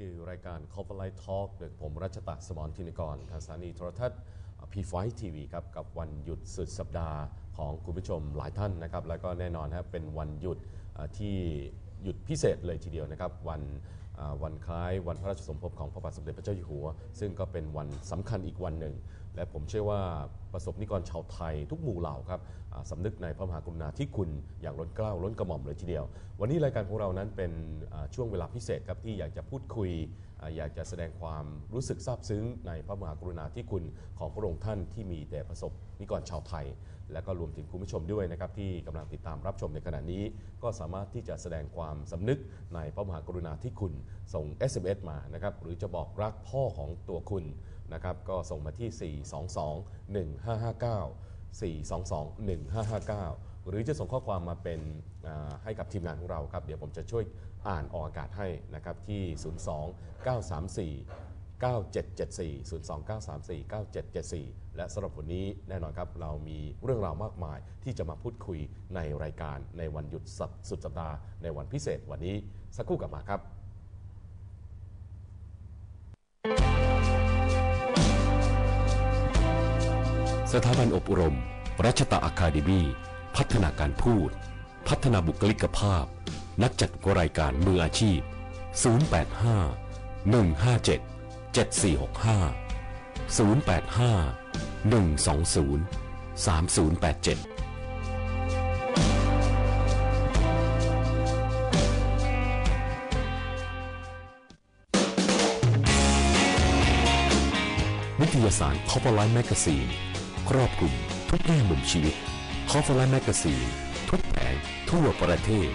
คือรายการ c o v e r Light Talk โดยผมรัชตะสมรทินกรทางสถานีโทรทัศน์ P5 TV ครับ กับวันหยุดสุดสัปดาห์ของคุณผู้ชมหลายท่านนะครับ แล้วก็แน่นอนครับเป็นวันหยุดที่หยุดพิเศษเลยทีเดียวนะครับ วันวันคล้ายวันพระราชสมภพของพระบาทสมเด็จพระเจ้าอยู่หัว ซึ่งก็เป็นวันสำคัญอีกวันหนึ่ง และผมเชื่อว่าประสบนิกรชาวไทยทุกหมู่เหล่าครับสำนึกในพระมหากรุณาธิคุณอย่างล้นเกล้าล้นกระหม่อมเลยทีเดียว วันนี้รายการของเรานั้นเป็นช่วงเวลาพิเศษครับที่อยากจะพูดคุย อยากจะแสดงความรู้สึกซาบซึ้งในพระมหากรุณาธิคุณของพระองค์ท่านที่มีแด่ประสบนิกรชาวไทย และก็รวมถึงคุณผู้ชมด้วยนะครับที่กำลังติดตามรับชมในขณะนี้ ก็สามารถที่จะแสดงความสำนึกในพระมหากรุณาธิคุณส่ง SMS มานะครับหรือจะบอกรักพ่อของตัวคุณ นะครับก็ส่งมาที่ 422 1559 422 1559 หรือจะส่งข้อความมาเป็นให้กับทีมงานของเราครับ เดี๋ยวผมจะช่วยอ่านออกอากาศให้นะครับที่ 02 934 9774 02 934 9774 และสำหรับวันนี้แน่นอนครับ เรามีเรื่องราวมากมายที่จะมาพูดคุยในรายการในวันหยุดสัสุดสัปดาห์ในวันพิเศษวันนี้ สักครู่กลับมาครับ สถาบันอบรม รัชตะอาคาเดมีพัฒนาการพูด พัฒนาบุคลิกภาพ นักจัดรายการมืออาชีพ 085 157 7465 085 120 3087นิตยสาร c o p e r l i n e Magazine ครอบคลุมทุกแง่มุมชีวิตคอฟลาแมกกาซีนทุกแผงทั่วประเทศ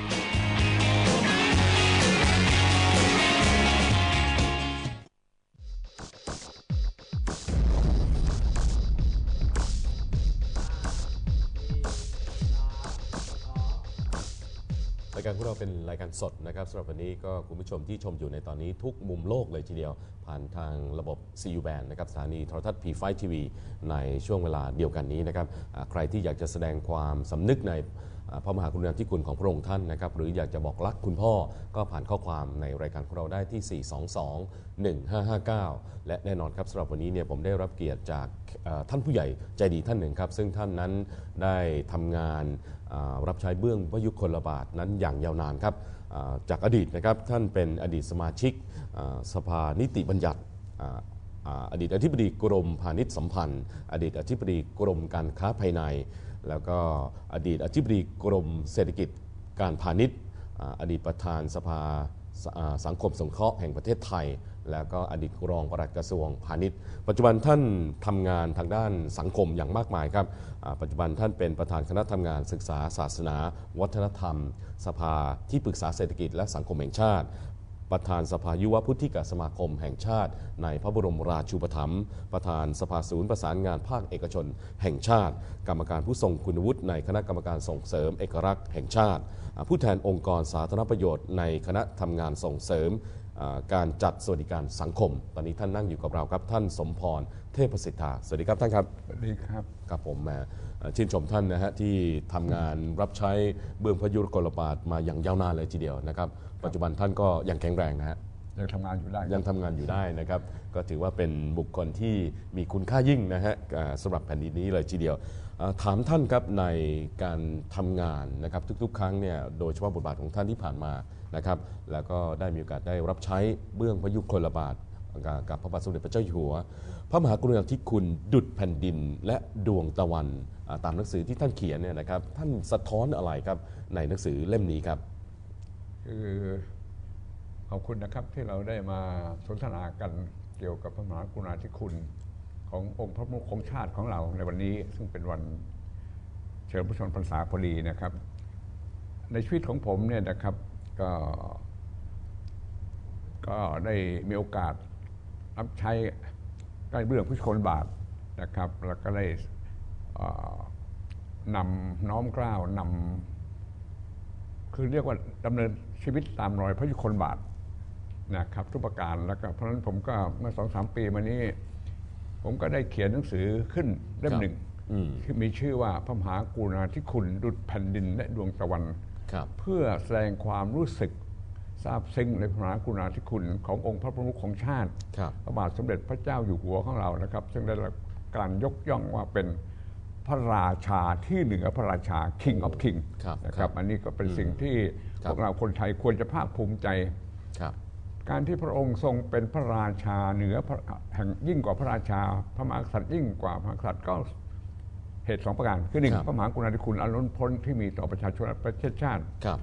รายการของเราเป็นรายการสดนะครับสำหรับวันนี้ก็คุณผู้ชมที่ชมอยู่ในตอนนี้ทุกมุมโลกเลยทีเดียว ผ่านทางระบบ CU band นะครับสถานีโทรทัศน์ P5 TV ในช่วงเวลาเดียวกันนี้นะครับอ่าใครที่อยากจะแสดงความสำนึกใน พระมหากรุณาธิคุณของพระองค์ท่านนะครับ หรืออยากจะบอกรักคุณพ่อก็ผ่านข้อความในรายการของเราได้ที่ 422 1559 และแน่นอนครับสำหรับวันนี้เนี่ยผมได้รับเกียรติจากท่านผู้ใหญ่ใจดีท่านหนึ่งครับ ซึ่งท่านนั้นได้ทำงานรับใช้เบื้องพระยุคลบาทนั้นอย่างยาวนานครับจากอดีตนะครับท่านเป็นอดีตสมาชิกสภานิติบัญญัติอดีตอธิบดีกรมพาณิชย์สัมพันธ์ อดีตอธิบดีกรมการค้าภายใน แล้วก็อดีตอธิบดีกรมเศรษฐกิจการพาณิชย์อดีตประธานสภาส,สังคมสงเคราะห์แห่งประเทศไทย แล้วก็อดีตรองปลัดกระทรวงพาณิชย์ ปัจจุบันท่านทำงานทางด้านสังคมอย่างมากมายครับ ปัจจุบันท่านเป็นประธานคณะทำงานศึกษาศาสนา วัฒนธรรม สภาที่ปรึกษาเศรษฐกิจและสังคมแห่งชาติ ประธานสภายุวพุทธิกสมาคมแห่งชาติ ในพระบรมราชูปถัมภ์ประธานสภาศูนย์ประสานงานภาคเอกชน แห่งชาติ กรรมการผู้ทรงคุณวุฒิในคณะกรรมการส่งเสริมเอกลักษณ์แห่งชาติอ่าผู้แทนองค์กรสาธารณประโยชน์ในคณะทำงานส่งเสริมอ่าการจัดสวัสดิการสังคม ตอนนี้ท่านนั่งอยู่กับเราครับ ท่านสมพร เทพสิทธา สวัสดีครับท่านครับ สวัสดีครับครับผมแหมเอ่อชื่นชมท่านนะฮะที่ทำงานรับใช้เบื้องพระยุคลบาทมาอย่างยาวนานเลยทีเดียวนะครับ ปัจจุบันท่านก็ยังแข็งแรงนะฮะยังทำงานอยู่ได้ ยังทำงานอยู่ได้นะครับ ก็ถือว่าเป็นบุคคลที่มีคุณค่ายิ่งนะฮะอ่าสำหรับแผ่นดินนี้เลยทีเดียวอ่าถามท่านครับในการทำงานนะครับทุกๆ ครั้งเนี่ยโดยเฉพาะบทบาทของท่านที่ผ่านมานะครับแล้วก็ได้มีโอกาสได้รับใช้เบื้องพระยุคลบาทกับกับพระบาทสมเด็จพระเจ้าอยู่หัว พระมหากรุณาธิคุณดุจแผ่นดินและดวงตะวันอ่าตามหนังสือที่ท่านเขียนเนี่ยนะครับท่านสะท้อนอะไรครับในหนังสือเล่มนี้ครับ คือขอบคุณนะครับที่เราได้มาสนทนากันเกี่ยวกับพระมหากรุณาธิคุณขององค์พระมุขของชาติของเราในวันนี้ ซึ่งเป็นวันเฉลิมพระชนมพรรษาพอดีนะครับ ในชีวิตของผมเนี่ยนะครับก็ก็ได้มีโอกาสรับใช้ใกล้เบื้องพุทธคนบาทนะครับ แล้วก็ได้นำน้อมกล้าวนำ คือเรียกว่าดำเนินชีวิตตามรอยพระยุคลบาทนะครับทุกประการแล้วก็เพราะฉะนั้นผมก็เมื่อสองสามปีมานี้ ผมก็ได้เขียนหนังสือขึ้นเล่มครับหนึ่งอืมที่มีชื่อว่าพระมหากรุณาธิคุณดุจแผ่นดินและดวงตะวันครับเพื่อแสดงความรู้สึกทราบซึ้งในพระมหากรุณาธิคุณขององค์พระประมุขของชาติครับพระบาทสมเด็จพระเจ้าอยู่หัวของเรานะครับ ซึ่งได้รับการยกย่องว่าเป็น พระราชาที่เหนือพระราชา King of King ครับนะคครัรับบอันนี้ก็เป็นสิ่งที่ครัพบวกเราคนไทยควรจะภาคภูมิใจ ครับ การที่พระองค์ทรงเป็นพระราชาเหนือพระแห่งยิ่งกว่าพระราชา พระมหากษัตริย์ยิ่งกว่าพระมหากษัตริย์ก็เหตุสองประการคือหนึ่งครับพระมหากรุณาธิคุณอันล้นพ้นที่มีต่อประชาชนและประเทศชาติครับ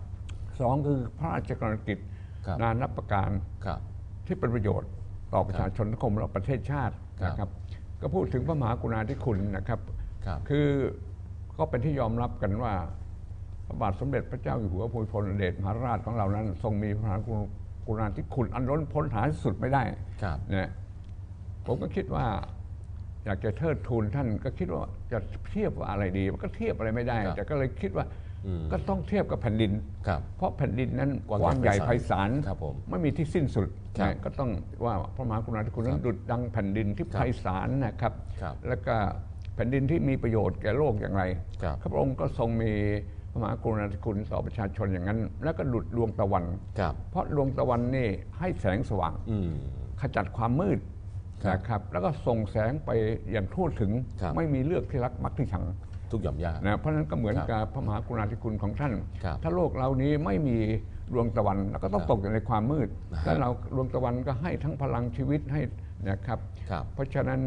สองคือพระราชกรณียกิจครับนานับประการครับที่เป็นประโยชน์ต่อประชาชนสังคมและประเทศชาติครับนะครับ ก็พูดถึงพระมหากรุณาธิคุณนะครับ ครับคือก็เป็นที่ยอมรับกันว่าพระบาทสมเด็จพระเจ้าอยู่หัวภูมิพลอดุลยเดชมหาราชของเรานั้น ทรงมีพระมหากรุณาธิคุณอันล้นพ้นหาที่สุดไม่ได้ครับนะผมก็คิดว่า อยากจะเทิดทูนท่านก็คิดว่าจะเทียบว่าอะไรดีมันก็เทียบอะไรไม่ได้ครับแต่ก็เลยคิดว่าอืมก็ต้องเทียบกับแผ่นดินครับเพราะแผ่นดินนั้นกว้างกว้างใหใหญ่ญ่ไพไพศาลศาลครับผมไม่มีที่สิ้นสุดครับนะก็ต้องว่าพระมหากรุณาธิคุณนั้นดุจดังแผ่นดินที่ครับไพศาลนะครับครับแล้วก็ แผ่นดินที่มีประโยชน์แก่โลกอย่างไรครับพระองค์ก็ทรงมีพระมหากรุณาธิคุณต่อประชาชนอย่างนั้น แล้วก็ดุจดวงตะวันครับเพราะดวงตะวันนี่ให้แสงสว่างอืมขจัดความมืดครับนะครับแล้วก็ส่งแสงไปอย่างทั่วถึงครับไม่มีเลือกที่รักมักที่ชังทุกหย่อมย่านะเพราะฉะนั้นก็เหมือนครับกับพระมหากรุณาธิคุณของท่านครับถ้าโลกเรานี้ไม่มีดวงตะวันเราก็ต้องครับตกอยู่ในความมืดนะฮะแล้วเราดวงตะวันก็ให้ทั้งพลังชีวิตให้นะครับครับเพราะฉะนั้น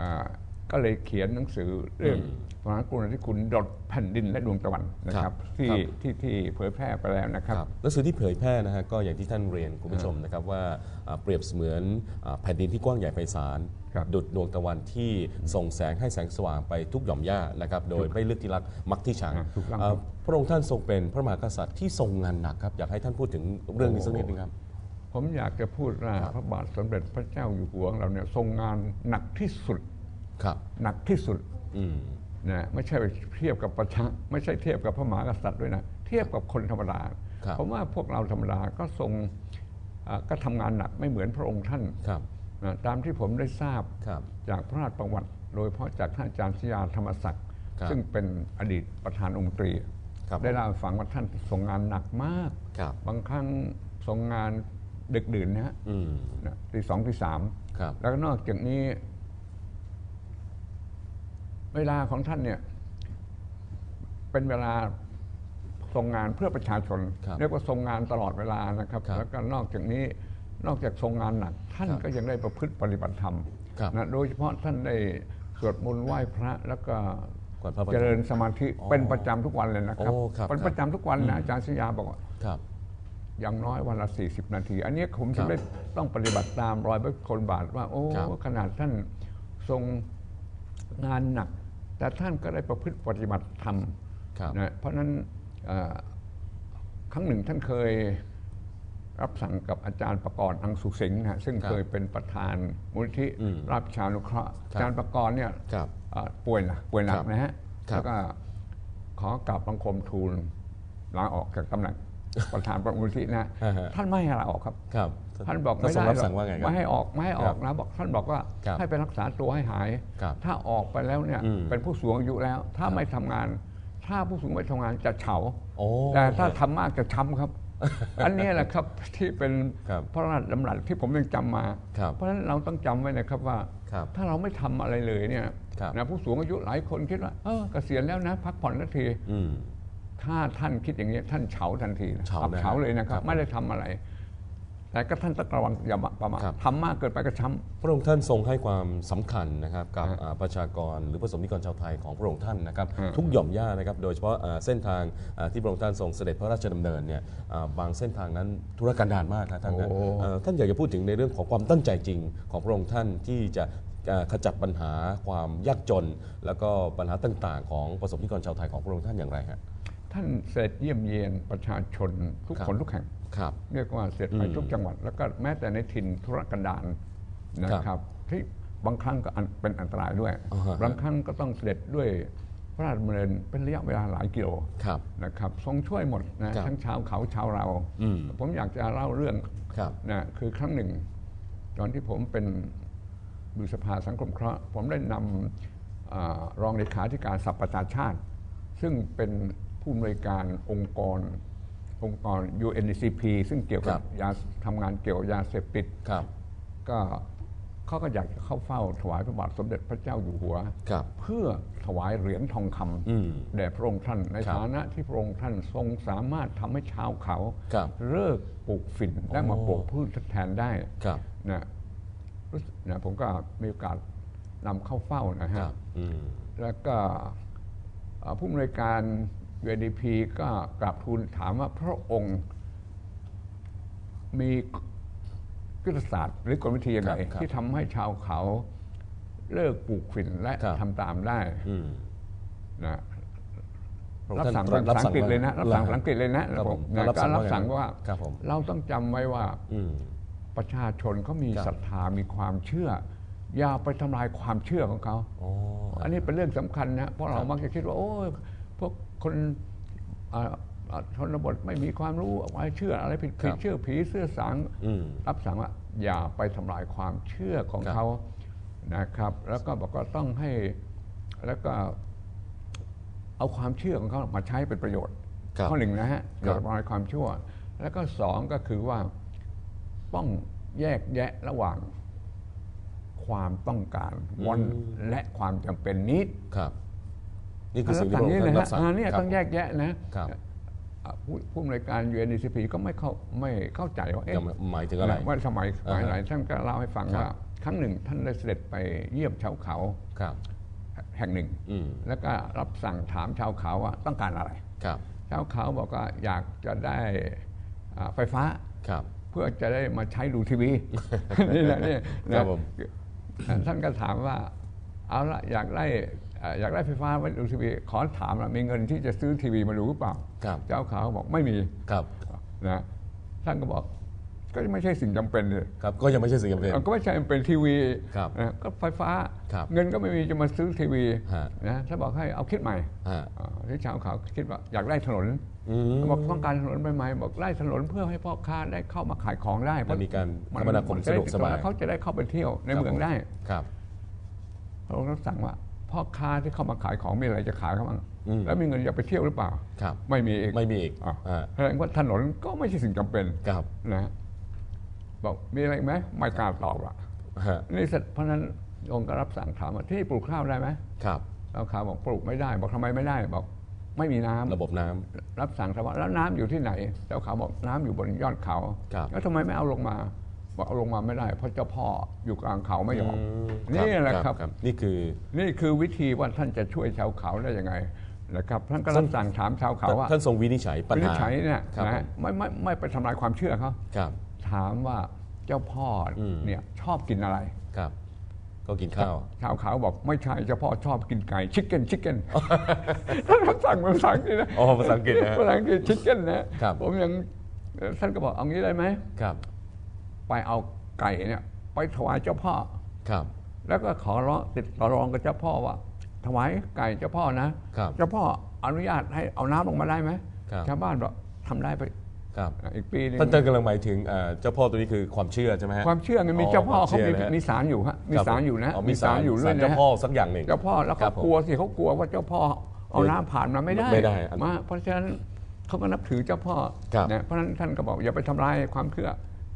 อ่า ก็เลยเขียนหนังสือเรื่องอืมพระมหากรุณาธิคุณดดแผ่นดินและดวงตะวันนะคครัรับบที่ครับที่ที่เผยแพร่ไปแล้วนะครับครับหนังสือที่เผยแพร่นะฮะก็อย่างที่ท่านเรียนคุณผู้ชมนะครับว่าอ่าเปรียบเสมือนอ่าแผ่นดินที่กว้างใหญ่ไพศาลครับดุดดวงตะวันที่ส่งแสงให้แสงสว่างไปทุกหย่อมหญ้านะครับโดยไม่เลือกที่รักมักที่ชังอ่าถูกต้องอ่าพระองค์ท่านทรงเป็นพระมหากษัตริย์ที่ทรงงานหนักครับอยากให้ท่านพูดถึงเรื่องนี้สักนิดนึงครับผมอยากจะพูดว่าพระบาทสมเด็จพระเจ้าอยู่หัวของเราเนี่ยทรงงานหนักที่สุด ครับ หนักที่สุดอืมนะไม่ใช่ไปเทียบกับประชาไม่ใช่เทียบกับพระมหากษัตริย์ด้วยนะเทียบกับคนธรรมดาครับผมว่าพวกเราธรรมดาก็ทรงอ่าก็ทำงานหนักไม่เหมือนพระองค์ท่านครับนะตามที่ผมได้ทราบครับ จากพระราชประวัติ โดยเฉพาะจากท่านอาจารย์ชยาธรรมศักดิ์ครับซึ่งเป็นอดีตประธานองค์ตรี ครับได้เล่าให้ฟังว่าท่านทรงงานหนักมากครับบางครั้งทรงงานดึกดื่นนะฮะ อืม นะตีสองตีสามครับ แล้วก็นอกจากนี้ เวลาของท่านเนี่ยเป็นเวลาทรงงานเพื่อประชาชนครับเรียกว่าทรงงานตลอดเวลานะครับครับ แล้วก็นอกจากนี้นอกจากทรงงานหนัก ท่านครับก็ยังได้ประพฤติปฏิบัติธรรมครับนะโดยเฉพาะท่านได้สวดมนต์ไหว้พระแล้วก็ก่อนพระประเจธานริญสมาธิอ๋อเป็นประจำทุกวันเลยนะครับโอ้ครับเป็นประจำทุกวันอืนะมอาจารย์ชยาบอกว่าครับอย่างน้อยวันละ 40 นาที อันนี้ผมครัจะบได้ต้องปฏิบัติตามรอยพระคนบาทว่า โอ้ครับขนาดท่านทรงงานหนัก แต่ท่านก็ได้ประพฤติปฏิบัติธรรมครับนะเพราะฉะนั้นเอ่อครั้งหนึ่งท่านเคยรับสั่งกับอาจารย์ประกรณ์อังสุสิงห์นะซึ่งครับเคยเป็นประธานมูลนิธิอืมราชชานุเคราะห์ครับอาจารย์ประกรณ์เนี่ยครับเอ่อป่วยหนะป่วยหนัคกรับนะฮะครับแล้วก็ขอกราบบังคมทูลลาออกจากตำแหน่ง ประธานมูลนิธินะฮะฮะท่านไม่ให้ลาออกครับครับท่านบอกท่านไม่ทรงได้รับหรสั่อกงว่าไงครับไม่ให้ออกไม่ให้ออกครับนะบอกท่านบอกว่าครับให้ไปรักษาตัวให้หายครับถ้าออกไปแล้วเนี่ยอืมเป็นผู้สูงอายุแล้ว ถ้าครับไม่ทำงาน ถ้าผู้สูงไม่ทำงานจะเฉาโอ้แต่ถ้าทำมากจะช้ำครับ อันนี้แหละครับที่เป็นครับพระราชดำรัสที่ผมยังจำมาครับเพราะฉะนั้นเราต้องจำไว้นะครับว่าครับถ้าเราไม่ทำอะไรเลยเนี่ยครับนะผู้สูงอายุหลายคนคิดว่าเออเกษียณแล้วนะ พักผ่อนสักทีอืม ถ้าท่านคิดอย่างนี้ท่านเฉาทันทีนะเฉาอับนะเฉาเลยนะครัครับบไม่ได้ทำอะไร แต่ก็ท่านต้องระวังอย่าประมาทครับทำมากเกินไปก็ช้ำพระองค์ท่านทรงให้ความสำคัญนะครับกับฮะอ่าประชากรหรือประสบนิกรชาวไทยของพระองค์ท่านนะครับฮะทุกหย่อมย่านะครับ โดยเฉพาะอ่าเส้นทางอ่าที่พระองค์ท่านทรงเสด็จพระราชดำเนินเนี่ยอ่าบางเส้นทางนั้นธุรกันดารมากครับท่านนะโอ้เอ่อท่านอยากจะพูดถึงในเรื่องของความตั้งใจจริงของพระองค์ท่านที่จะอ่าขจัดปัญหาความยากจน แล้วก็ปัญหาต่าง ๆ ของประสบนิกรชาวไทยของพระองค์ท่านอย่างไรฮะ ท่านเสด็จเยี่ยมเยียนประชาชนทุกครับคนทุกแห่งครับเรียกว่าเสด็จไปอืมทุกจังหวัด แล้วก็แม้แต่ในถิ่นธุรกันดารนะครับครับที่บางครั้งก็อันเป็นอันตรายด้วยอ่าฮะบางครั้งก็ต้องเสด็จด้วยพระราชดำเนินเป็นระยะเวลาหลายกิโลครับนะครับ ทรงช่วยหมดนะครับทั้งชาวเขาชาวเราอืมผมอยากจะเล่าเรื่องครับนะคือครั้งหนึ่ง ตอนที่ผมเป็นบุสภาสังคมเคราะห์ผมได้นำอารองเลขาธิการสัพประชาชาติ ซึ่งเป็น ผู้อำนวยการองค์กรองค์กร UNCP ซึ่งเกี่ยวกับครับ ยาทำงานเกี่ยวกับยาเสพติด ครับ ก็เขาก็อยากจะเข้าเฝ้าถวายพระบาทสมเด็จพระเจ้าอยู่หัว ครับเพื่อถวายเหรียญทองคอืมำแด่พระองค์ท่านในครับฐานะที่พระองค์ท่านทรงสามารถทำให้ชาวเขาครับเลิกปลูกฝิ่นและมาปลูกพืชทดแทนได้ครับนะรู้สึกนะผมก็มีโอกาสนำเข้าเฝ้านะคฮะรับอืม แล้วก็เอ่อผู้อำนวยการ UNDP ก็กราบทูลถามว่าพระองค์มียุทธศาสตร์หรือกลวิธียังไงครับครับที่ทำให้ชาวเขาเลิกปลูกฝิ่นและครับทำตามได้อืมนะพระองค์รับท่านสั่งตเป็นภาษาอังกฤษเลยนะว่ารับสั่งภาษาอังกฤษเลยนะครับผมนะรับก็สั่งรับว่าสั่งไงว่าครับผมเราต้องจำไว้ว่าอืมประชาชนเขามีครับศรัทธามีความเชื่อ อย่าไปทำลายความเชื่อของเขาอ๋ออันนี้เป็นเรื่องสำคัญนะเพราะเราครับมักจะคิดว่า โอ้ยพวก คนอ่าอ่าชนบทไม่มีความรู้อะไรเชื่ออะไรผิดครัผิบดเชื่อผีเสื้อสางอืมรับสั่งว่าอย่าไปทำลายความเชื่อของครับเขานะครับ แล้วก็บอกว่าต้องให้แล้วก็เอาความเชื่อของเขามาใช้เป็นประโยชน์ครับข้อหนึ่งนะฮะอครัย่าบทำลายความชั่ว แล้วก็สองก็คือว่าต้องแยกแยะระหว่างความต้องการวันและความจำเป็นนิดครับ นี่คือรัสิ่งบที่พสั่ระงองค์ท่านรับสั่งนี้นะฮะอ่าเนี่ยครับต้องแยกแยะนะครับอ่าผู้ผู้อำนวยการ UNDP ก็ไม่เข้าไม่เข้าใจว่าเอ๊ะยังหมายถึงอะไรว่าสมัยสมัยอ่าฮะไหนท่านก็เล่าให้ฟังครับว่า ครั้งหนึ่งท่านได้เสด็จไปเยี่ยมชาวเขาครับแห่งหนึ่งอืมแล้วก็รับสั่งถามชาวเขาว่าต้องการอะไรครับชาวเขาบอกว่าอยากจะได้อ่าไฟฟ้าครับเพื่อจะได้มาใช้ดูทีวีนี่แหละนี่ครันะบผมท่านก็ถามว่าเอาละอยากได้เอ่ออยากได้ไฟฟ้าไว้ดูทีวีขอถามละมีเงินที่จะซื้อทีวีมาดูหรือเปล่าครับเจ้าขาวบอกไม่มีครับนะท่านก็บอกก็ไม่ใช่สิ่งจำเป็นเลยครับก็ยังไม่ใช่สิ่งจำเป็นก็ไม่ใช่เป็นทีวีครับนะก็ไฟฟ้าครับเงินก็ไม่มีจะมาซื้อทีวีฮะนะถ้านบอกให้เอาคิดใหม่ฮะอ่าที่ชาวเขาคิดว่าอยากได้ถนนอืมบอกต้องการถนนใหม่ๆบอกไล่ถนนเพื่อให้พ่อค้าได้เข้ามาขายของได้มันมีการคมนาคมจะได้สะดวกสบายเขาจะได้เข้าไปเที่ยวในเมืองได้ครับพระองค์รับสั่งว่า พ่อค้าที่เข้ามาขายของมีอะไรจะขายเขาบ้างอืมแล้วมีเงินจะไปเที่ยวหรือเปล่าครับไม่มีอีกไม่มีอีกอะอ่าแสดงว่าถนนก็ไม่ใช่สิ่งจำเป็นครับนะบอกมีอะไรอีกไหมไม่กล้าตอบละฮะนี่เสร็จเพราะฉะนั้นองค์ก็รับสั่งถามว่าที่นี่ปลูกข้าวได้ไหมครับแล้วข้าวบอกปลูกไม่ได้ บอกทำไมไม่ได้บอก ไม่มีน้ำระบบน้ำรับสั่งถามว่าแล้วน้ำอยู่ที่ไหนเจ้าเขาบอกน้ำอยู่บนยอดเขาครับแล้วทำไมไม่เอาลงมา บอกเอาลงมาไม่ได้ เพราะเจ้าพ่ออยู่กลางเขาไม่ยอมอืมนี่แหละครับ นี่คือนี่คือวิธีว่าท่านจะช่วยชาวเขาได้ยังไงนะครับท่านก็รับสั่งถามชาวเขาว่าท่านทรงวินิจฉัยปัญวินิจหาฉัยเนี่ยครับนะไม่ไม่ไม่ไปทำลายความเชื่อเขาครับถามว่าเจ้าพ่ออมเนี่ยชอบกินอะไรครับก็กินข้าว ชาวเขาบอกไม่ใช่เจ้าพ่อชอบกินไก่ชิคเก้นชิคเก้นท่านรับสั่งเป็นภาษาอังกฤษนะอ๋อภาษาอังกฤษนะฮะภาษาอังกฤษชิคเก้นนะครับผมยังเอ่อท่านก็บอกเอางี้ได้ไหมครับ ไปเอาไก่เนี่ย ไปถวายเจ้าพ่อครับ แล้วก็ขอร้องติดต่อรองกับเจ้าพ่อว่า ถวายไก่เจ้าพ่อนะครับเจ้าพ่ออนุญาตให้เอาน้ำลงมาได้ไหมครับชาวบ้านบอกทำได้ไปครับอีกปีหนึงท่านท่านกำลังหมายถึงเอ่อเจ้าพ่อตัวนี้คือความเชื่อใช่ไหมฮะความเชื่อไงมีเจ้าพ่อควเขาชื่มีนะฮะมีศาลอยู่ฮะมีครับศาลอยู่นะอ๋อมีศาลอยู่ศาด้วลยเจ้านะพ่อสักอย่างหนึ่งเจ้าพ่อแล้วครัเขาบผมกลัวสิเขากลัวว่าเจ้าพ่อเอาน้ำผ่านมาไม่ได้ไม่ได้อันมาเพราะฉะนั้นเขาก็นับถือเจ้าพ่อครับนะเพราะฉะนั้นท่านก็บอกอย่าไปทำลายความเชื่อ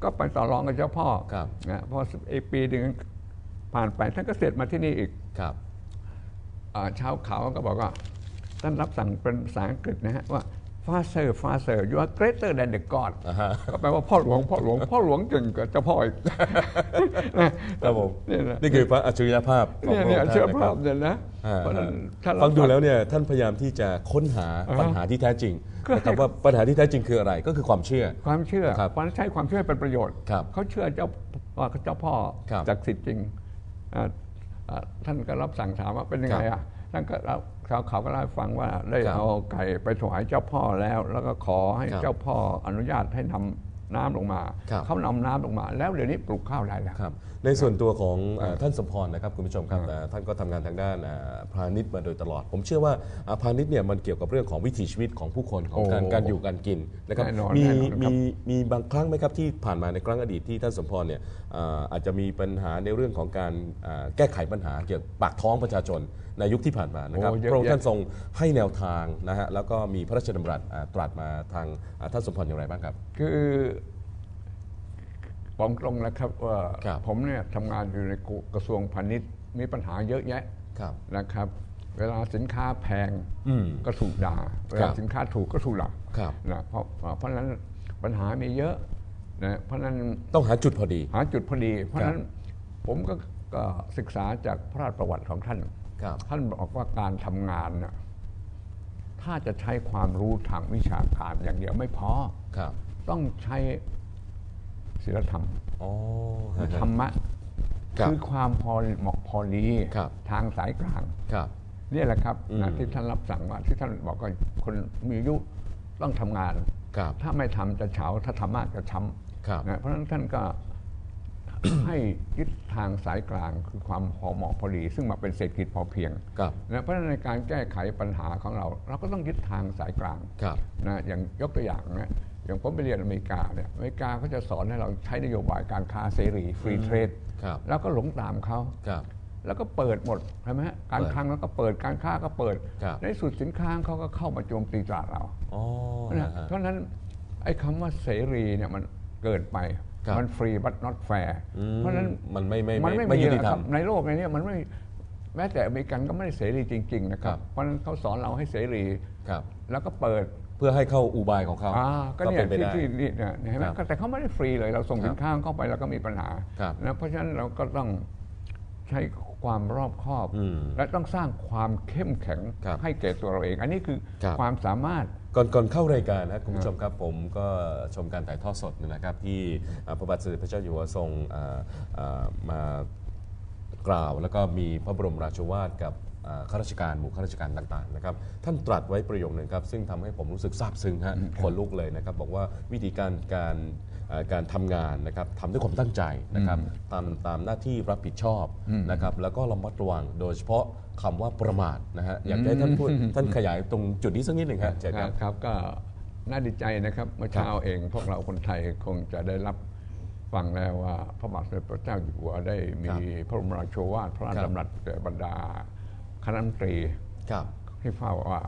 ก็ไปต่อรองกับเจ้าพ่อครับนะพออีกปีหนึ่งผ่านไปท่านก็เสด็จมาที่นี่อีกครับอ่าชาวเขาก็บอกว่าท่านรับสั่งเป็นภาษาอังกฤษนะฮะว่า Father Father you are greater than the God อ่าฮะก็แปลว่าพ่อหลวงพ่อหลวงพ่อหลวงเก่งกว่าเจ้าพ่ออีกครับผมเนี่ยนะนี่คือพระอัจฉริยภาพของเนี่ยพระเนี่อยงค์เชื่อท่านนะคภารับพเนี่ยนะอ่าเพราะฉะนั้นถ้าเราฟังดูแล้วเนี่ยท่านพยายามที่จะค้นหาอ่าฮะปัญหาที่แท้จริงก็ให้นะครับว่าปัญหาที่แท้จริงคืออะไรก็คือความเชื่อ ความเชื่อครับความใช้ความเชื่อให้เป็นประโยชน์ครับเขาเชื่อเจ้าว่าเจ้าพ่อครับจากสิทธิ์จริงอ่าอ่าท่านก็รับสั่งถามว่าเป็นยังไงครับอะท่านก็ เล่าเขาเขาก็เล่าให้ฟังว่าได้ครับเอาไก่ไปถวายเจ้าพ่อแล้ว แล้วก็ขอให้ครับเจ้าพ่ออนุญาตให้นำน้ำลงมา ครับ เขานำน้ำลงมา แล้วเดี๋ยวนี้ปลูกข้าวได้แล้ว ครับ ในส่วนตัวของเอ่อท่านสมพรนะครับคุณผู้ชมครับเอ่อท่านก็ทำงานทางด้านเอ่อพาณิชย์มาโดยตลอด ผมเชื่อว่าอ่าพาณิชย์เนี่ยมันเกี่ยวกับเรื่องของวิถีชีวิตของผู้คนของการโอ้การอยู่การกินนะครับแน่นอนมีแน่นอนครับมีมีบางครั้งไหมครับที่ผ่านมาในครั้งอดีตที่ท่านสมพรเนี่ยเอ่ออาจจะมีปัญหาในเรื่องของการเอ่อแก้ไขปัญหาเกี่ยวกับปากท้องประชาชนในยุคที่ผ่านมานะครับโอ้เยอะพระองค์แยะท่านทรงให้แนวทางนะฮะแล้วก็มีพระราชดำรัสอ่าตรัสมาทางอ่าท่านสมพรอย่างไรบ้างครับ คือ บอกตรงนะครับว่าครับผมเนี่ยทำงานอยู่ในกระทรวงพาณิชย์มีปัญหาเยอะแยะครับนะครับ เวลาสินค้าแพงอืมก็ถูกด่าเวครัลาบสินค้าถูกก็ถูกด่าครับนะเพราะเพราะฉะนั้นปัญหามีเยอะนะเพราะฉะนั้นต้องหาจุดพอดี หาจุดพอดี เพราะครัฉะบนั้นผมก็ก็ศึกษาจากพระราชประวัติของท่านครับท่านบอกว่าการทำงานน่ะถ้าจะใช้ความรู้ทางวิชาการอย่างเดียวไม่พอครับต้องใช้ ศีลธรรมอ๋อธรรมะครับคือความพอเหมาะพอดีครับ ทางสายกลาง ครับ นี่แหละครับอืมนะที่ท่านรับสั่งว่าที่ท่านบอกว่าคนมีอายุต้องทำงาน ครับถ้าไม่ทำจะเฉาถ้าทำมากจะช้ครับำนะเพราะฉะนั้นท่านก็ ให้ยึดทางสายกลางคือความพอเหมาะพอดี ซึ่งมาเป็นเศรษฐกิจพอเพียงครับ นะเพราะฉะนั้นในการแก้ไขปัญหาของเรา เราก็ต้องยึดทางสายกลางครับ นะอย่างยกตัวอย่างนะ อย่างผมไปเรียนอเมริกาเนี่ยอเมริกาเขาจะสอนให้เราใช้นโยบายการค้าเสรีฟรีเทรดครับแล้วก็หลงตามเขาครับแล้วก็เปิดหมดใช่ไหมฮะการเปิดคลังแล้วก็เปิดการค้าก็เปิดครับในสุดสินค้าเขาก็เข้ามาโจมตีตลาดเราอ๋อนะนะฮะเพราะฉะนั้นไอ้คำว่าเสรีเนี่ยมันเกิดไปครับมันฟรี but not fair อืมเพราะฉะนั้นมันไม่ไม่มันไม่ไม่ไม่มียุตินะธรครรัมบในโลกในเนี้มันไม่แม้แต่อเมริกันก็ไม่ได้เสรีจริง ๆ นะคครัรับบเพราะฉะนั้นเขาสอนเราให้เสรีครับแล้วก็เปิด เพื่อให้เข้าอุบายของเขาอ่าก็เนี่ยเป็นไปที่ได้ ที่นี่เนี่ยเห็นไหมครับก็แต่เขาไม่ได้ฟรีเลยเราส่งครับสินค้าเข้าไปเราก็มีปัญหาครับนะเพราะฉะนั้นเราก็ต้องใช้ความรอบคอบ อืมและต้องสร้างความเข้มแข็งครับให้แก่ตัวเราเอง อันนี้คือครับ ความสามารถ ก่อนก่อนเข้ารายการนะคุณผู้ชมครับผมก็ชมการถ่ายทอดสดนะครับ ที่อ่าพระบาทสมเด็จพระเจ้าอยู่หัวทรงอ่าอ่ามากล่าว แล้วก็มีพระบรมราชวาทกับอ่า ข้าราชการหมู่ข้าราชการต่างๆนะครับท่านตรัสไว้ประโยคนึงครับซึ่งทำให้ผมรู้สึกซาบซึ้งฮะขนลุกเลยนะครับบอกว่าวิธีการการอ่าการทำงานนะครับทำด้วยความตั้งใจนะครับตามตามหน้าที่รับผิดชอบนะครับแล้วก็ระมัดระวังโดยเฉพาะคำว่าประมาทนะฮะอยากจะให้ท่านพูดท่านขยายตรงจุดนี้สักนิดหนึ่งครับเชิญครับครับก็น่าดีใจนะครับเมื่อเช้าเองพวกเราคนไทยคงจะได้รับฟังแล้วว่าพระบาทสมเด็จพระเจ้าอยู่หัวได้มีพระบรมราชโชวาทพระราชครับดำรัสแก่บรรดา คณะรัฐมนตรีครับให้เฝ้าว่า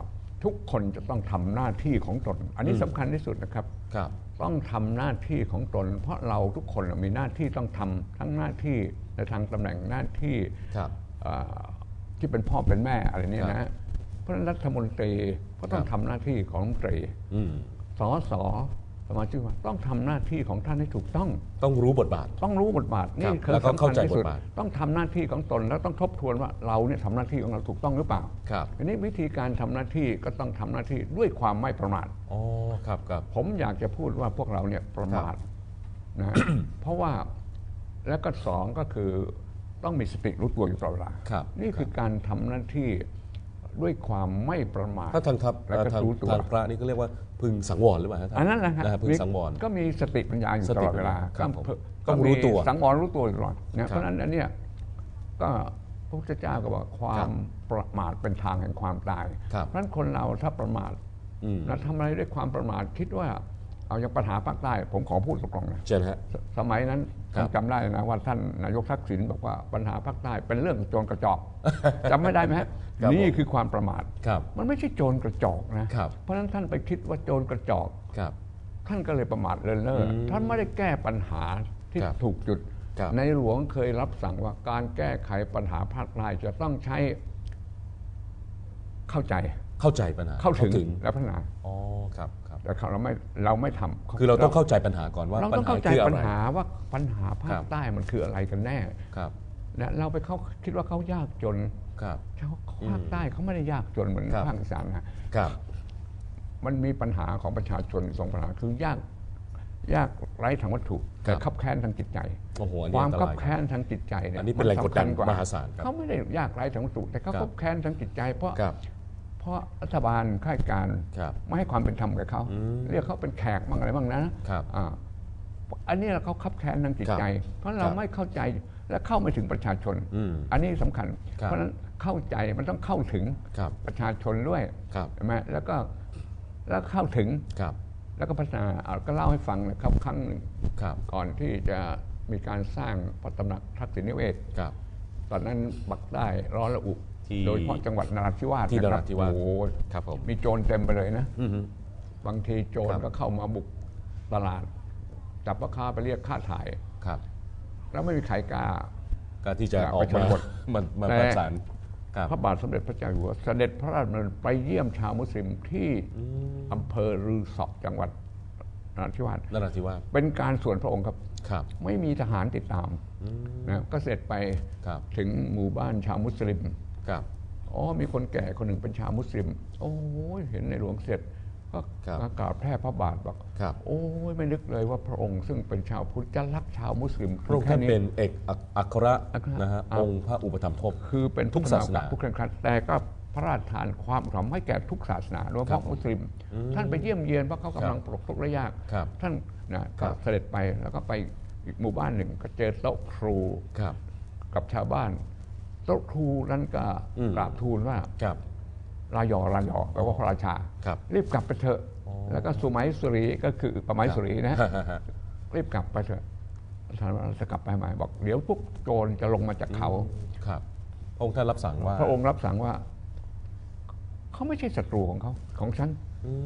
ทุกคนจะต้องทำหน้าที่ของตน อันนี้อืมสำคัญที่สุดนะครับครับต้องทำหน้าที่ของตน เพราะเราทุกคนมีหน้าที่ต้องทำทั้งหน้าที่ในทางตำแหน่งหน้าที่ครับเอ่อที่เป็นพ่อเป็นแม่อะไรเนี่ยครันะบเพราะฉะนั้นรัฐมนตรีก็ต้องครับทำหน้าที่ของรัฐมนตรีอืมสอสอ สมาชิกว่าต้องทำหน้าที่ของท่านให้ถูกต้อง ต้องรู้บทบาท ต้องรู้บทบาทนี่ครับคือแล้วก็สำคัเข้าญใจที่สุดบทบาทต้องทำหน้าที่ของตนแล้วต้องทบทวนว่าเราเนี่ยทำหน้าที่ของเราถูกต้องหรือเปล่าครับอันนี้วิธีการทำหน้าที่ก็ต้องทำหน้าที่ด้วยความไม่ประมาทอ๋อครับครับผมอยากจะพูดว่าพวกเราเนี่ยประมาทนะเพราะว่าแล้วก็สองก็คือต้องมีสติรู้ตัวอยู่ตลอดเวลาครับนี่คือการทำหน้าที่ ด้วยความไม่ประมาท ถ้าทางครับแล้วก็ทางรู้ตัว ทางพระนี่ก็เรียกว่าพึงสังวรหรือเปล่าฮะท่านอันนั้นแหละครับฮพึงสังวร ก็มีสติปัญญาอยู่สตติลอดเวลาปัญญาครับก็ผมก็ต้องรู้ตัวมีสังวรรู้ตัวอยู่ตลอดนะเพราะฉะนั้นอันเนี้ยก็พระพุทธเจ้าก็บอกความประมาทเป็นทางแห่งความตายครับเพราะฉะนั้นคนเราถ้าประมาทอืม นะทำอะไรด้วยความประมาทคิดว่า เอาอย่างปัญหาภาคใต้ ผมขอพูดตรงๆนะเชิญฮะสสมัยนั้นคผรับมจำได้นะว่าท่านนายกทักษิณบอกว่าปัญหาภาคใต้เป็นเรื่องโจรกระจอกจำไม่ได้ไหมฮะครับนี่ผมคือความประมาทครับ มันไม่ใช่โจรกระจอกนะครับ เพราะฉะนั้นท่านไปคิดว่าโจรกระจอก ครับ ท่านก็เลยประมาทเลินเล่ออท่านไม่ได้แก้ปัญหาที่ครับถูกจุด ครับ ในหลวงเคยรับสั่งว่าการแก้ไขปัญหาภาคใต้จะต้องใช้เข้าใจเข้าใจปัญหาเข้าถึงและพัฒนา อ๋อครับครับ แต่เราไม่เราไม่ทำคือเราต้องเข้าใจปัญหาก่อนว่าเราปัญต้องหาเข้าใจคืออะปัญไรหาว่าปัญหาภาครัคบใต้มันคืออะไรกันแน่ครับนะเราไปเขาคิดว่าเขายากจนครับชาวภาคใต้เขาไม่ได้ยากจนเหมือนครับภาคอีสานนะครับ มันมีปัญหาของประชาชนสองปัญหาคือยากยากไร้ทางวัตถุแต่คับแค้นทางจิตใจโอ้โหอันคนี้วาอัมนตคับรายครับแค้นทางจิตใจเนี่ยอันนี้เป็นแรงกดดันสำคัญมหาศาลครับเขาไม่ได้ยากไร้ทางวัตถุแต่เขาครับคับแค้นทางจิตใจ เพราะค รับเพราะรัฐบาลข้าราชการครับไม่ให้ความเป็นธรรมกับเขาอืมเรียกเขาเป็นแขกบ้างอะไรบ้างนะครับอ่าอันนี้เขาคับแค้นทางจิตใจ เพราะเราครับไม่เข้าใจและเข้าไม่ถึงประชาชนอืมอันนี้สำคัญครับเพราะฉะนั้นเข้าใจมันต้องเข้าถึงครับประชาชนด้วยครับใช่ไหมแล้วก็แล้วเข้าถึงครับแล้วก็พัฒนาเอาก็เล่าให้ฟังนะครับครั้งหนึ่งครับก่อนที่จะมีการสร้างพระตำหนักทักษิณนิเวศครับตอนนั้นปักใต้ร้อนระอุ ที่โดยเฉพาะจังหวัดนราธิวาสที่ะคบนราธิวาสโอ้โหครับผมมีโจรเต็มไปเลยนะอือฮึบางทีโจรครับก็เข้ามาบุกตลาด จับพ่อค้าไปเรียกค่าถ่ายครับ แล้วไม่มีใครกล้าการที่จะอยากออกไปชมานบทมันมันแต่ประสานครับพระบาทสมเด็จพระเจ้าอยู่หัวเสด็จพระราชดำเนินไปเยี่ยมชาวมุสลิมที่อำเภอรือสอจังหวัดนราธิวาสนราธิวาสเป็นการส่วนพระองค์ครับครับ ไม่มีทหารติดตามนะก็เสร็จไปครับถึงหมู่บ้านชาวมุสลิม ครับ อ๋อมีคนแก่คนหนึ่งเป็นชาวมุสลิม โอ้ยเห็นในหลวงเสร็จก็ครับมากราบแทบพระบาทบอกครับ โอ้ยไม่นึกเลยว่าพระองค์ซึ่งเป็นชาวพุทธจะรักชาวมุสลิมพระองค์ท่านแค่เป็นเอกอัคอัครอัครนะฮะอ่าองค์พระอุปถัมภกคือเป็นทุกศาสนาทุกเคร่งครัดแต่ก็พระราชทานความสำให้แก่ทุกศาสนาโดยเฉครับพาะมุสลิม ท่านไปเยี่ยมเยียนเพราะเขากำลังครับปลดทุกข์ระยากครับท่านนะครัก็บเสด็จไปแล้วก็ไปอีกหมู่บ้านหนึ่งก็เจอโต๊ะครูครับกับชาวบ้าน โต๊ะครูนั้นก็อืมกราบทูลว่าครับ รายอรายอแปลว่าพระราชา ครับ รีบกลับไปเถอะแล้วก็สุไหมัยสุรีก็คือประไมัยสุรีนะฮะฮะฮะรีบกลับไปเถอะท่านว่าจะกลับไปไหมบอกเดี๋ยวพวกโจรจะลงมาจากเขาครับพระองค์ท่านรับสั่งว่า พระองค์รับสั่งว่า เขาไม่ใช่ศัตรูของเขาของฉัน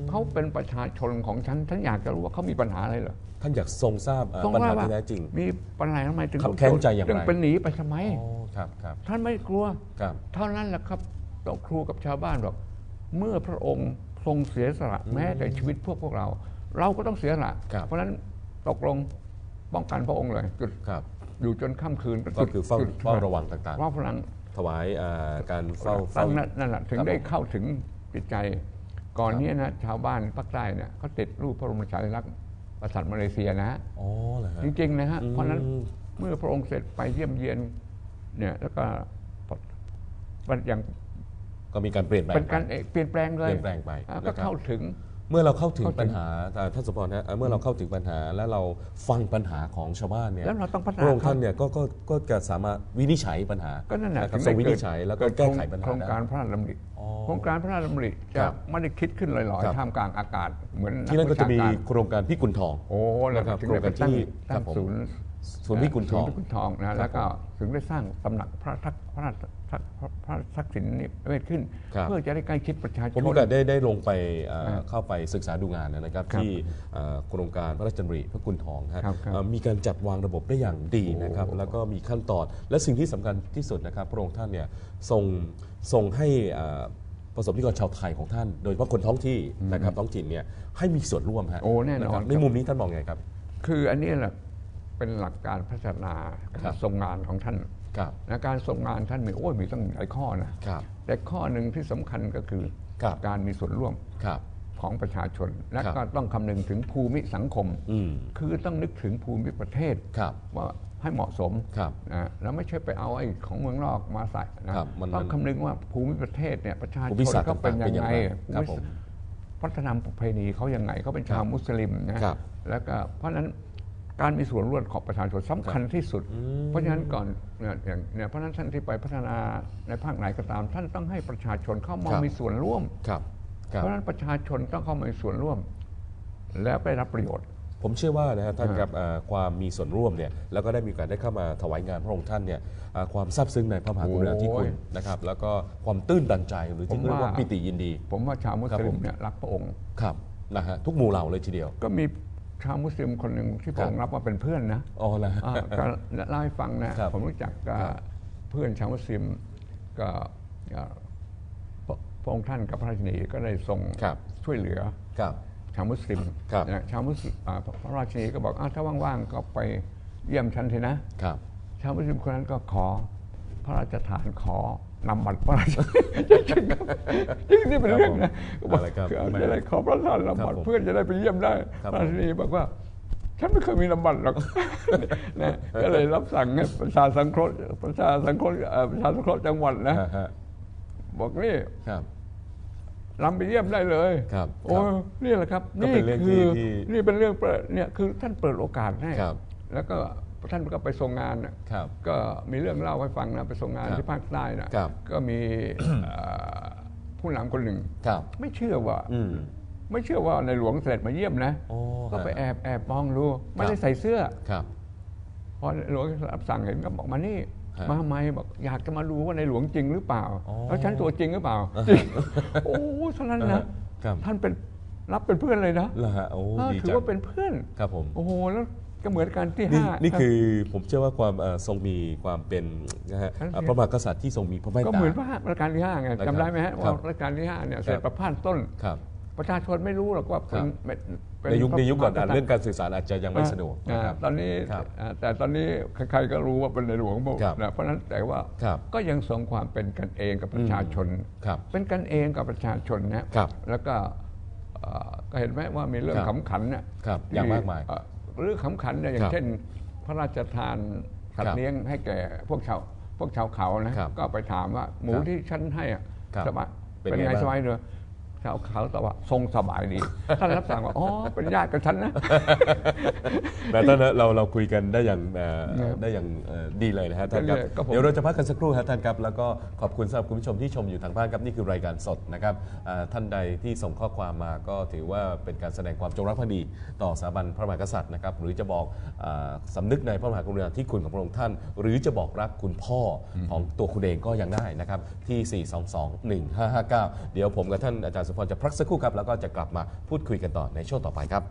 เขาเป็นประชาชนของฉันฉันอยากจะรู้ว่าเขามีปัญหาอะไรเหรอ ท่านอยากทรงทราบเอ่อต้องปัญหาว่าที่แท้จริง มีปัญหาทำไมถึงขับแค้นใจอย่างไร ถึงเป็นหนีไปทำไมอ๋อครับครับท่านไม่กลัว ครับเท่านั้นแหละครับต้องครูกับชาวบ้านบอกเมื่อพระองค์ทรงเสียสละแม้แต่ชีวิตพวกพวกเรา เราก็ต้องเสียสละครับ เพราะฉะนั้นตกลงป้องกันพระองค์เลยจุดครับอยู่จนค่ำคืนก็จุดคือเฝ้าจุดเฝ้าระวังต่างเฝ้าพลัง ๆ ถวายเอ่อการเฝ้าตั้เฝ้า งนั้นนั่นแหละถึงครับได้ผมเข้าถึงจิตใจ ก่อนครับเนี้นะชาวบ้านภาคใต้เนี่ยเขาติดรูปพระบรมฉายาลักษณ์ กษัตริย์มาเลเซียนะฮะอ๋อเหรอฮะ จริงๆนะฮะ อืม เพราะฉะนั้นเมื่อพระองค์เสร็จไปเยี่ยมเยียนเนี่ยแล้วก็มันอย่างก็มีการเปลี่ยนแปลง เป็นการไปเปลี่ยนแปลงเลยเปลี่ยนแปลงไปอ่านะครัก็บเข้าถึง เมื่อเราเข้าถึงเข้าถึง ปัญหาอ่าท่านสมพรนะเมื่อเราเข้าถึงปัญหาและเราฟังปัญหาของชาวบ้านเนี่ยแล้วเราต้องพัฒนาพระองค์ท่านเนี่ยก็ก็ก็จะสามารถวินิจฉัยปัญหาก็นั่นแหละครับถึทรงได้วิเกินิดจฉัยแล้วก็เกิดแก้ไขปัญหาโครงการได้ พระราชดำริอ๋อโครงการพระราชดำริครัจะบไม่ได้คิดขึ้นลอยครับ ๆท่ามกลางอากาศเหมือนที่นั่นก็จะมีวิชาารโครงการพี่กุลทอง โอ้แล้วนะครับถึงได้ไปโครงการตั้งที่ตั้ครังบผม ศูนย์ ศูนย์วิกุลทองศูนย์วิกุลทองนะแล้วก็ถึงได้สร้างตำหนักพระทักพระราชทักพระทักษิณนิเวศขึ้นครับเพื่อจะได้ใกล้ชิดประชาชผมนมีโอกาสได้ได้ลงไปเอ่อครับเข้าไปศึกษาดูงานนะครับครับที่เอ่อโครงการพระราชดำริพระกุลทองฮะครับครับเอ่อมีการจัดวางระบบได้อย่างดีนะครับโอ้แล้วก็มีขั้นตอนและสิ่งที่สำคัญที่สุดนะครับ พระองค์ท่านเนี่ยทรงทรงให้เอ่อประสบนิกรชาวไทยของท่าน โดยเฉพาะคนท้องที่นะครับท้องถิ่นเนี่ยให้มีส่วนร่วมฮะโอ้แน่นอะครับนครับในมุมนี้ท่านมองไงครับ คืออันนี้แหละ เป็นหลักการพัฒนาครัการบทรงงานของท่านครับนะการทรงงานท่านมีโอ้ยมีตั้งหลายข้อนะครับแต่ข้อหนึ่งที่สำคัญก็คือครับการมีส่วนร่วมครับของประชาชน และครับก็ต้องคำนึงถึงภูมิสังคมอืมคือต้องนึกถึงภูมิประเทศครับว่าให้เหมาะสมครับนะแล้วไม่ใช่ไปเอาไอ้ของเมืองนอกมาใส่นะครับมันต้องมันคำนึงว่าภูมิประเทศเนี่ยประชาชภูมินศาสตร์เขาเป็นยังต่างๆเป็นอย่างไงไรภูครับมิผมวัฒนธรรมประเพณีเขายังไงเขาเป็นชาวครับมุสลิมนะครับแล้วก็เพราะฉะนั้น การมีส่วนร่วมของประชาชนสำคัญที่สุด เพราะฉะนั้นก่อนเนี่ยอย่างเนี่ยเพราะฉะนั้นท่านที่ไปพัฒนาในภาคไหนก็ตาม ท่านต้องให้ประชาชนเข้ามาครับมีส่วนร่วมครับครับเพราะฉะนั้นประชาชนต้องเข้ามามีส่วนร่วม แล้วได้รับประโยชน์ ผมเชื่อว่านะฮะท่านอ่าครับเอ่อความมีส่วนร่วมเนี่ยแล้วก็ได้มีโอกาสได้เข้ามาถวายงานพระองค์ท่านเนี่ยเอ่อความซาบซึ้งในพระมหากรุณาธิคุณนะครับ แล้วก็ความตื้นตันใจหรือที่เรียกว่าปิติยินดี ผมว่าชาวมุสครับลิผมมเนี่ยรักพระองค์ครับนะฮะทุกหมู่เหล่าเลยทีเดียวก็มี ชาวมุสลิมคนหนึ่งที่พระองค์รับว่าเป็นเพื่อนนะอ๋อนะอ่าก็เล่าให้ฟังนะครับ ผมรู้จักกับครับเพื่อนชาวมุสลิมก็ก็พระพระองค์ท่านกับพระราชินีก็ได้ทรงครับ ช่วยเหลือ ครับ ชาวมุสลิมครับ นะชาวมุสลิมอ่าพระราชินีก็บอกอ้าวถ้าว่างๆก็ไปเยี่ยมฉันเถอะนะ ครับ ชาวมุสลิมคนนั้นก็ขอ พระราชทานขอ นำบัตรพระราชจริงๆจริงนี่เป็นเรื่องนะครับผมอะไรครับคือเอาจะได้ขอพระราชทานนำบัตรเพื่อนจะได้ไปเยี่ยมได้ครับพระราชินีบอกว่าฉันไม่เคยมีนำบัตรหรอกนะก็เลยรับสั่งให้ประชาสังเคราะห์ประชาสังเคราะห์เอ่อประชาสังเคราะห์จังหวัดนะฮะฮะบอกนี่ครับนำไปเยี่ยมได้เลยครับโอ้ครับนี่แหละครับก็นี่เป็นเรื่องคืที่อที่นี่เป็นเรื่องเปิดเนี่ยคือท่านเปิดโอกาสให้ครับแล้วก็ ท่านก็ไปทรงงานน่ะครับ ก็มีเรื่องเล่าให้ฟังนะไปทรงงานครับที่ภาคใต้นะครับ ก็มีเอ่อผู้นำคนหนึ่ง ครับ ไม่เชื่อว่า อืม ไม่เชื่อว่าในหลวงเสด็จมาเยี่ยมนะ โอ้ก็ไปฮะแอบแอบมองดูไม่ครัได้บใส่เสื้อ ครับ พอหลวงรับสั่งเห็นก็บอกมานี่ ฮะมาทำไมบอกอยากจะมาดูว่าในหลวงจริงหรือเปล่า อ๋อแล้วฉันตัวจริงหรือเปล่าจริงโอ้เท่านั้นอ่านะฮะครับ ท่านเป็นรับเป็นเพื่อนเลยนะเหรอฮะโอ้เออดีถือจังว่าเป็นเพื่อน ครับผม โอ้โหแล้ว ก็เหมือนกันที่นี่ห้า นี่คือผมเชื่อว่าความเอ่อทรงมีความเป็นนะฮะครับ เอ่อพระมหากษัตริย์ที่ทรงมีพระเมตก็ตา เหมือนว่ารัชกาลที่ห้าไงนะครับจำได้ไหมฮะครัว่าบรัชกาลที่ห้าเนี่ยครับเสร็จประพาสต้น ครับ ประชาชนไม่รู้หรอกว่าเป็นครับ เป็นเป็ในยุคพระในยุคก่อนมหากษัตริย์เรื่องการสื่อสารอาจจะยังไม่สะดวกอ่านะครับ ตอนนี้ครับอ่าแต่ตอนนี้ใครๆก็รู้ว่าเป็นในหลวงบอกครับนะเพราะฉะนั้นแต่ว่าครับก็ยังทรงความเป็นกันเองกับประชาชน ครับเป็นกันเองกับประชาชนนะครับแล้วก็เอ่อก็เห็นไหมว่ามีเรื่องครับขำขันเนี่ยครับที่อย่างมากมาย เอ่อ เรื่องขำขันเนี่ยอย่าครังบเช่น พระราชทานสัตครัว์บเลี้ยงให้แก่พวกชาวพวกชาวเขานะครับก็ไปถามว่าหมูครับที่ฉันให้อะครับสบายเป็นเป็นไงไงบ้างสบายเนอะ ชาวเขาตอบว่าทรงสบายดีท่านรับสั่งว่าอ๋อเป็นญาติกับฉันนะแต่ท่านนะเราเราคุยกันได้อย่างเอ่อครับได้อย่างเอ่อดีเลยนะฮะท่านครับเรื่อยๆก็ผมเดี๋ยวเราจะพักกันสักครู่ครับท่านครับแล้วก็ขอบคุณสำหรับคุณผู้ชมที่ชมอยู่ทางบ้านครับนี่คือรายการสดนะครับอ่าท่านใดที่ส่งข้อความมาก็ถือว่าเป็นการแสดงความจงรักภักดี ต่อสถาบันพระมหากษัตริย์นะครับหรือจะบอกอาสำนึกในพระมหากรุณาธิคุณของพระองค์ท่าน หรือจะบอกรักคุณพ่ออของตัวคุณเองก็ยังได้นะครับที่ 422-1559 เดี๋ยวผมกับท่านอาจารย์สมพรจะพักสักครู่ครับแล้วก็จะกลับมาพูดคุยกันต่อในช่วงต่อไปครับ